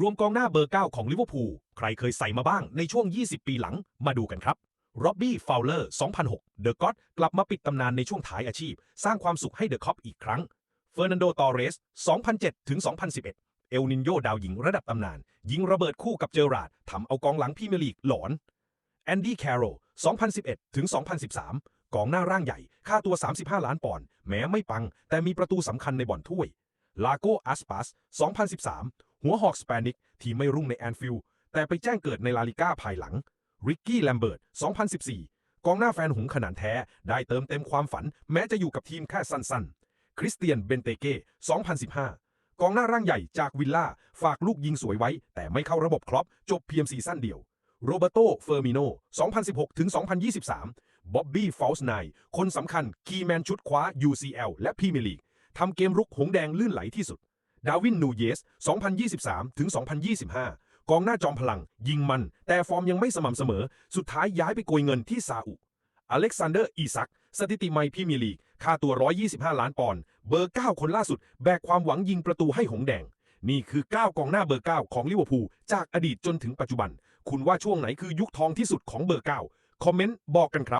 รวมกองหน้าเบอร์ 9 ของลิเวอร์พูลใครเคยใส่มาบ้างในช่วง 20 ปีหลังมาดูกันครับร็อบบี้ฟาวเลอร์ 2006 เดอะก็อตกลับมาปิดตำนานในช่วงท้ายอาชีพ สร้างความสุขให้เดอะคอปอีกครั้ง เฟอร์นันโด ตอเรส 2007 ถึง 2011 เอลนินโยดาวหญิงระดับตำนาน ยิงระเบิดคู่กับเจอราร์ดทำเอากองหลังพรีเมียร์ลีกหลอน แอนดี้ แคโรล2011 ถึง 2013 กองหน้าร่างใหญ่ ค่าตัว 35 ล้านปอนด์ แม้ไม่ปัง แต่มีประตูสำคัญในบ่อนถ้วย ลาโกอัสปัส2013 หัวหอกสเปนิกที่ไม่รุ่งในแอนฟิลด์แต่ไปแจ้งเกิดในลาลิก้าภายหลังริกกี้แลมเบิร์ต 2014 กองหน้าแฟนหุงขนานแท้ ได้เติมเต็มความฝัน แม้จะอยู่กับทีมแค่สั้นๆ คริสเตียน เบนเตเก้ 2015 กองหน้าร่างใหญ่จากวิลล่า ฝากลูกยิงสวยไว้ แต่ไม่เข้าระบบครอป จบเพียงซีซั่นเดียว โรเบโต เฟอร์มิโน 2016 ถึง 2023 บ๊อบบี้ ฟอลส์ไนคนสำคัญ คีแมนชุดคว้า UCL และพรีเมียร์ลีกทำเกมรุกหงแดงลื่นไหลที่สุด ดาวินนูเยส 2023 ถึง 2025 กองหน้าจอมพลัง ยิงมัน แต่ฟอร์มยังไม่สม่ำเสมอ สุดท้ายย้ายไปโกยเงินที่ซาอุ อเล็กซานเดอร์ อีซัก สถิติใหม่พรีเมีลีก ค่าตัว 125 ล้านปอนด์ เบอร์ 9 คนล่าสุด แบกความหวังยิงประตูให้หงแดง นี่คือ 9 กองหน้าเบอร์ 9 ของลิเวอร์พูล จากอดีตจนถึงปัจจุบัน คุณว่าช่วงไหนคือยุคทองที่สุดของเบอร์ 9 คอมเมนต์บอกกันครับ